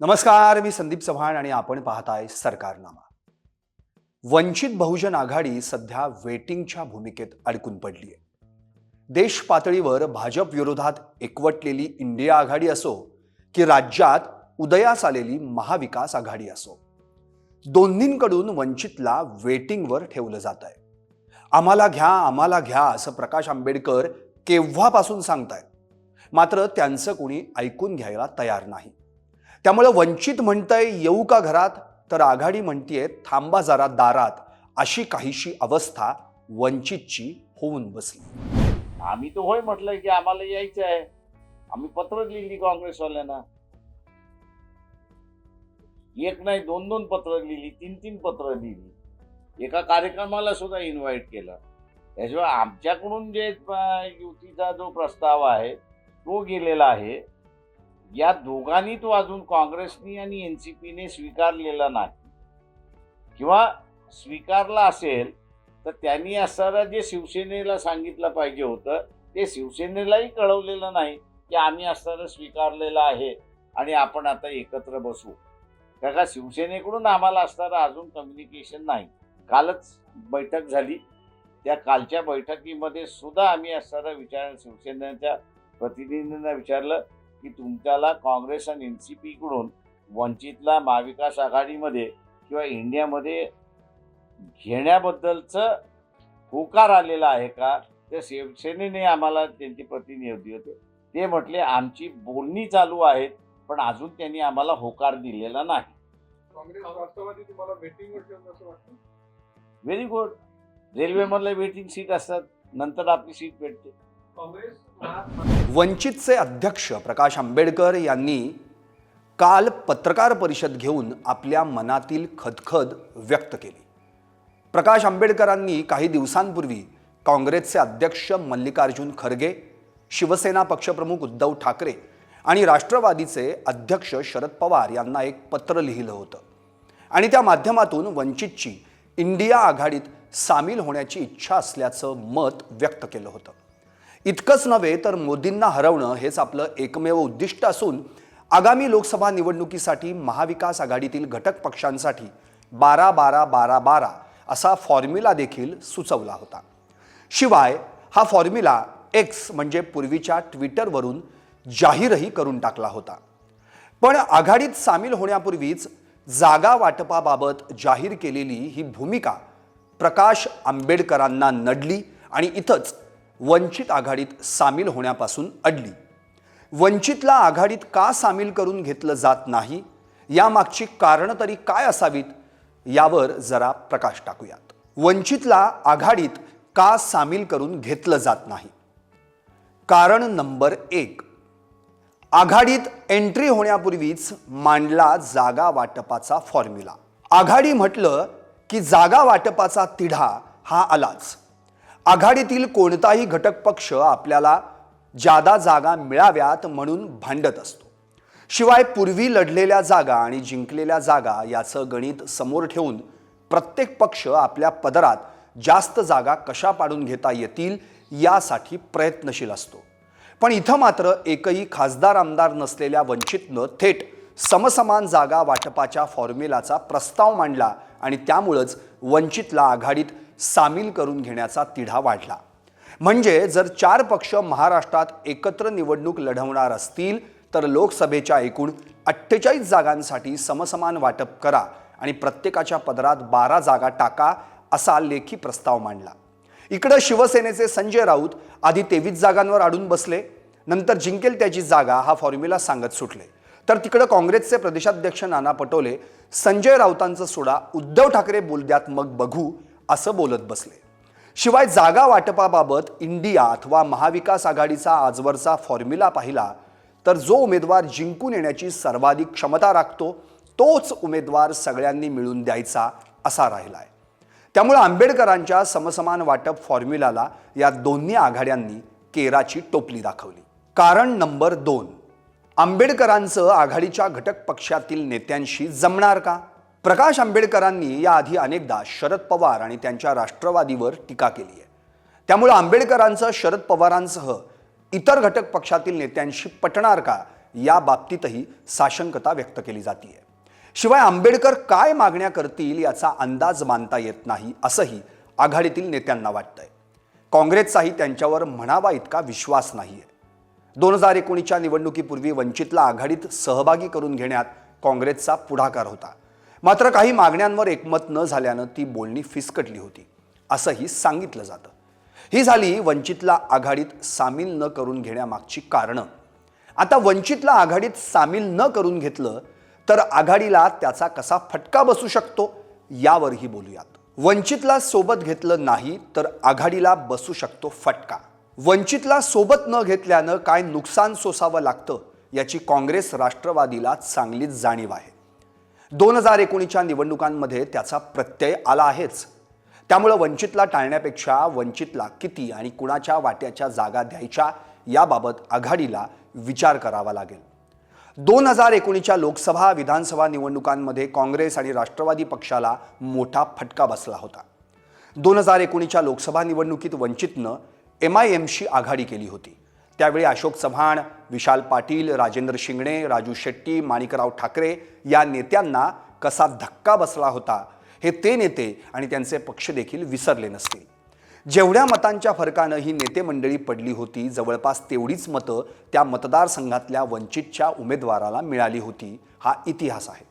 नमस्कार मी संदीप चव्हाण आणि आपण पाहताय सरकारनामा. वंचित बहुजन आघाडी सध्या वेटिंगच्या भूमिकेत अडकून पडली आहे देश पातळीवर भाजप विरोधात एकवटलेली इंडिया आघाडी असो की राज्यात उदयास आलेली महाविकास आघाडी असो. दोन्हींकडून वंचितला वेटिंगवर ठेवलं जात आहे आम्हाला घ्या आम्हाला घ्या असं प्रकाश आंबेडकर केव्हापासून सांगतायत? मात्र त्यांचं कोणी ऐकून घ्यायला तयार नाही. त्यामुळं वंचित म्हणतंय येऊ का घरात? तर आघाडी म्हणतीये थांबा जरा दारात. अशी काहीशी अवस्था वंचितची होऊन बसली. आम्ही तर होय म्हटलंय की आम्हाला यायचं आहे. आम्ही पत्र लिहिली काँग्रेसवाल्यांना. एक नाही दोन दोन पत्र लिहिली तीन तीन पत्र लिहिली. एका कार्यक्रमाला सुद्धा इन्व्हाइट केलं. त्याशिवाय आमच्याकडून जे युतीचा जो प्रस्ताव आहे तो गेलेला आहे. या दोघांनी तो अजून काँग्रेसनी आणि एन सी पीने स्वीकारलेला नाही. किंवा स्वीकारला असेल तर त्यांनी असताना जे शिवसेनेला सांगितलं पाहिजे होतं ते शिवसेनेलाही कळवलेलं नाही की आम्ही असताना स्वीकारलेलं आहे आणि आपण आता एकत्र बसू. का शिवसेनेकडून आम्हाला असताना अजून कम्युनिकेशन नाही. कालच बैठक झाली. त्या कालच्या बैठकीमध्ये सुद्धा आम्ही असताना विचार शिवसेनेच्या प्रतिनिधींना विचारलं की तुमच्याला काँग्रेस आणि एन सी पीकडून वंचितला महाविकास आघाडीमध्ये किंवा इंडियामध्ये घेण्याबद्दलचं होकार आलेला आहे का? त्या शिवसेनेने आम्हाला त्यांचे प्रतिनिधी होते. ते म्हटले आमची बोलणी चालू आहेत पण अजून त्यांनी आम्हाला होकार दिलेला नाही. व्हेरी गुड रेल्वेमधलं वेटिंग सीट असतात. नंतर आपली सीट भेटते. वंचितचे अध्यक्ष प्रकाश आंबेडकर यांनी काल पत्रकार परिषद घेऊन आपल्या मनातील खदखद व्यक्त केली. प्रकाश आंबेडकरांनी काही दिवसांपूर्वी काँग्रेसचे अध्यक्ष मल्लिकार्जुन खरगे शिवसेना पक्षप्रमुख उद्धव ठाकरे आणि राष्ट्रवादीचे अध्यक्ष शरद पवार यांना एक पत्र लिहिलं होतं. आणि त्या माध्यमातून वंचितची इंडिया आघाडीत सामील होण्याची इच्छा असल्याचं मत व्यक्त केलं होतं. इतकंच नव्हे तर मोदींना हरवणं हेच आपलं एकमेव उद्दिष्ट असून आगामी लोकसभा निवडणुकीसाठी महाविकास आघाडीतील घटक पक्षांसाठी बारा बारा बारा बारा असा फॉर्म्युला देखील सुचवला होता. शिवाय हा फॉर्म्युला एक्स म्हणजे पूर्वीच्या ट्विटरवरून जाहीरही करून टाकला होता. पण आघाडीत सामील होण्यापूर्वीच जागा वाटपाबाबत जाहीर केलेली ही भूमिका प्रकाश आंबेडकरांना नडली आणि इथंच वंचित आघाडीत सामील होण्यापासून अडली. वंचितला आघाडीत का सामील करून घेतलं जात नाही? यामागची कारणं तरी काय असावीत? यावर जरा प्रकाश टाकूयात. वंचितला आघाडीत का सामील करून घेतलं जात नाही? कारण नंबर एक आघाडीत एंट्री होण्यापूर्वीच मांडला जागा वाटपाचा फॉर्म्युला. आघाडी म्हटलं की जागा वाटपाचा तिढा हा आलाच. आघाडीतील कोणताही घटक पक्ष आपल्याला जादा जागा मिळाव्यात म्हणून भांडत असतो. शिवाय पूर्वी लढलेल्या जागा आणि जिंकलेल्या जागा याचं गणित समोर ठेवून प्रत्येक पक्ष आपल्या पदरात जास्त जागा कशा पाडून घेता येतील यासाठी प्रयत्नशील असतो. पण इथं मात्र एकही खासदार आमदार नसलेल्या वंचितनं थेट समसमान जागा वाटपाच्या फॉर्म्युलाचा प्रस्ताव मांडला आणि त्यामुळंच वंचितला आघाडीत सामील करून घेण्याचा तिढा वाढला. म्हणजे जर चार पक्ष महाराष्ट्रात एकत्र निवडणूक लढवणार असतील तर लोकसभेच्या एकूण अठ्ठेचाळीस जागांसाठी समसमान वाटप करा आणि प्रत्येकाच्या पदरात बारा जागा टाका असा लेखी प्रस्ताव मांडला. इकडं शिवसेनेचे संजय राऊत आधी तेवीस जागांवर अडून बसले नंतर जिंकेल त्याची जागा हा फॉर्म्युला सांगत सुटले. तर तिकडं काँग्रेसचे प्रदेशाध्यक्ष नाना पटोले संजय राऊतांचं सोडा उद्धव ठाकरे बोलद्यात मग बघू असं बोलत बसले. शिवाय जागा वाटपाबाबत इंडिया अथवा महाविकास आघाडीचा आजवरचा फॉर्म्युला पाहिला तर जो उमेदवार जिंकून येण्याची सर्वाधिक क्षमता राखतो तोच उमेदवार सगळ्यांनी मिळून द्यायचा असा राहिलाय. त्यामुळे आंबेडकरांच्या समसमान वाटप फॉर्म्युलाला या दोन्ही आघाड्यांनी केराची टोपली दाखवली. कारण नंबर दोन आंबेडकरांचं आघाडीच्या घटक पक्षातील नेत्यांशी जमणार का? प्रकाश आंबेडकरांनी याआधी अनेकदा शरद पवार आणि त्यांच्या राष्ट्रवादीवर टीका केली आहे. त्यामुळे आंबेडकरांचं शरद पवारांसह इतर घटक पक्षातील नेत्यांशी पटणार का या बाबतीतही साशंकता व्यक्त केली जाते शिवाय आंबेडकर काय मागण्या करतील याचा अंदाज मानता येत नाही असंही आघाडीतील नेत्यांना वाटतंय. काँग्रेसचाही त्यांच्यावर म्हणावा इतका विश्वास नाहीये. दोन हजार एकोणीसच्या निवडणुकीपूर्वी वंचितला आघाडीत सहभागी करून घेण्यात काँग्रेसचा पुढाकार होता. मात्र काही मागण्यांवर एकमत न झाल्यानं ती बोलणी फिसकटली होती असंही सांगितलं जातं. ही झाली वंचितला आघाडीत सामील न करून घेण्यामागची कारणं. आता वंचितला आघाडीत सामील न करून घेतलं तर आघाडीला त्याचा कसा फटका बसू शकतो यावरही बोलूयात. वंचितला सोबत घेतलं नाही तर आघाडीला बसू शकतो फटका. वंचितला सोबत न घेतल्यानं काय नुकसान सोसावं लागतं याची काँग्रेस राष्ट्रवादीला चांगलीच जाणीव आहे. दोन हजार एकोणीसच्या निवडणुकांमध्ये त्याचा प्रत्यय आला आहेच. त्यामुळं वंचितला टाळण्यापेक्षा वंचितला किती आणि कुणाच्या वाट्याच्या जागा द्यायच्या याबाबत आघाडीला विचार करावा लागेल. दोन हजार एकोणीसच्या लोकसभा विधानसभा निवडणुकांमध्ये काँग्रेस आणि राष्ट्रवादी पक्षाला मोठा फटका बसला होता. दोन हजार एकोणीसच्या लोकसभा निवडणुकीत वंचितनं एम आय एमशी आघाडी केली होती. त्यावेळी अशोक चव्हाण विशाल पाटील राजेंद्र शिंगणे राजू शेट्टी माणिकराव ठाकरे या नेत्यांना कसा धक्का बसला होता हे ते नेते आणि त्यांचे पक्ष देखील विसरले नसतील जेवढ्या मतांच्या फरकानं ही नेते मंडळी पडली होती जवळपास तेवढीच मतं त्या मतदारसंघातल्या वंचितच्या उमेदवाराला मिळाली होती हा इतिहास आहे.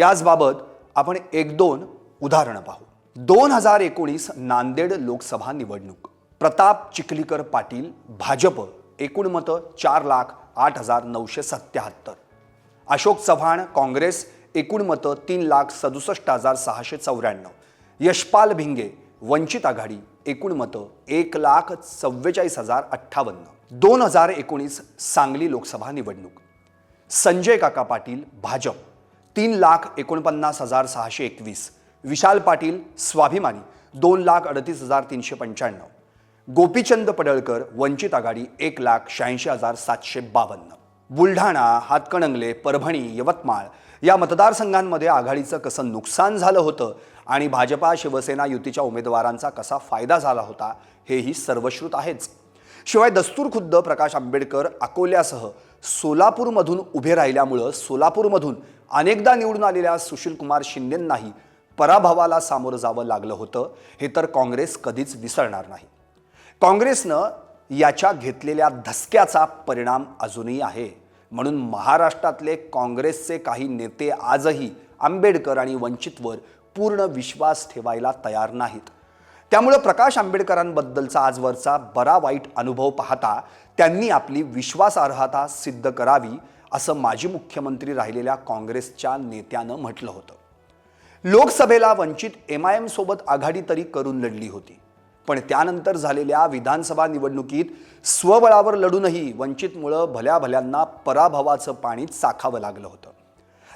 याचबाबत आपण एक दोन उदाहरणं पाहू. दोन हजार एकोणीस नांदेड लोकसभा निवडणूक. प्रताप चिखलीकर पाटील भाजप एकूण मतं चार लाख आठ हजार नऊशे सत्याहत्तर. अशोक चव्हाण काँग्रेस एकूण मतं तीन लाख सदुसष्ट हजार सहाशे चौऱ्याण्णव. यशपाल भिंगे वंचित आघाडी एकूण मतं एक लाख चव्वेचाळीस हजार अठ्ठावन्न. दोन हजार एकोणीस सांगली लोकसभा निवडणूक. संजय काका पाटील भाजप तीन लाख एकोणपन्नास हजार सहाशे एकवीस. विशाल पाटील स्वाभिमानी दोन लाख अडतीस हजार तीनशे पंच्याण्णव. गोपीचंद पडळकर वंचित आघाडी एक लाख शहाऐंशी हजार सातशे बावन्न. बुलढाणा हातकणंगले परभणी यवतमाळ या मतदारसंघांमध्ये आघाडीचं कसं नुकसान झालं होतं आणि भाजपा शिवसेना युतीच्या उमेदवारांचा कसा फायदा झाला होता हेही सर्वश्रुत आहेच. शिवाय दस्तूर खुद्द प्रकाश आंबेडकर अकोल्यासह सोलापूरमधून उभे राहिल्यामुळं सोलापूरमधून अनेकदा निवडून आलेल्या सुशीलकुमार शिंदेंनाही पराभवाला सामोरं जावं लागलं होतं हे तर काँग्रेस कधीच विसरणार नाही. काँग्रेसनं याच्या घेतलेल्या धसक्याचा परिणाम अजूनही आहे. म्हणून महाराष्ट्रातले काँग्रेसचे काही नेते आजही आंबेडकर आणि वंचितवर पूर्ण विश्वास ठेवायला तयार नाहीत. त्यामुळं प्रकाश आंबेडकरांबद्दलचा आजवरचा बरा वाईट अनुभव पाहता त्यांनी आपली विश्वासार्हता सिद्ध करावी असं माजी मुख्यमंत्री राहिलेल्या काँग्रेसच्या नेत्यानं म्हटलं होतं. लोकसभेला वंचित एम आय एम सोबत आघाडी तरी करून लढली होती. पण त्यानंतर झालेल्या विधानसभा निवडणुकीत स्वबळावर लढूनही वंचितमुळं भल्या भल्यांना पराभवाचं पाणी चाखावं लागलं होतं.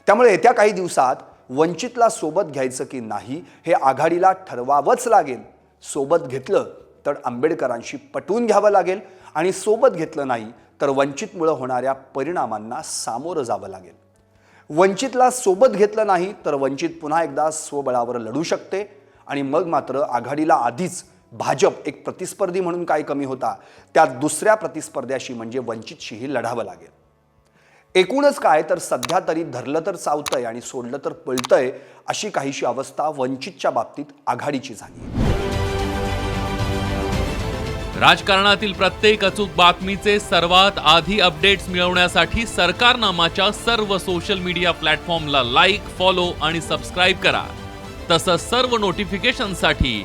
त्यामुळे येत्या काही दिवसात वंचितला सोबत घ्यायचं की नाही हे आघाडीला ठरवावंच लागेल. सोबत घेतलं तर आंबेडकरांशी पटवून घ्यावं लागेल आणि सोबत घेतलं नाही तर वंचितमुळं होणाऱ्या परिणामांना सामोरं जावं लागेल. वंचितला सोबत घेतलं नाही तर वंचित पुन्हा एकदा स्वबळावर लढू शकते आणि मग मात्र आघाडीला आधीच भाजप एक प्रतिस्पर्धी म्हणून काय कमी होता? त्या दुसऱ्या प्रतिस्पर्ध्याशी म्हणजे वंचितशीही लढावं लागेल. एकूणच काय? तर सध्या तरी धरलं तर चावतंय आणि सोडलं तर पळतंय अशी काहीशी अवस्था वंचितच्या बाबतीत आघाडीची झाली. राजकारणातील प्रत्येक अचूक बातमीचे सर्वात आधी अपडेट्स मिळवण्यासाठी सरकारनामाच्या सर्व सोशल मीडिया प्लॅटफॉर्मला लाईक फॉलो आणि सबस्क्राईब करा. तसंच सर्व नोटिफिकेशनसाठी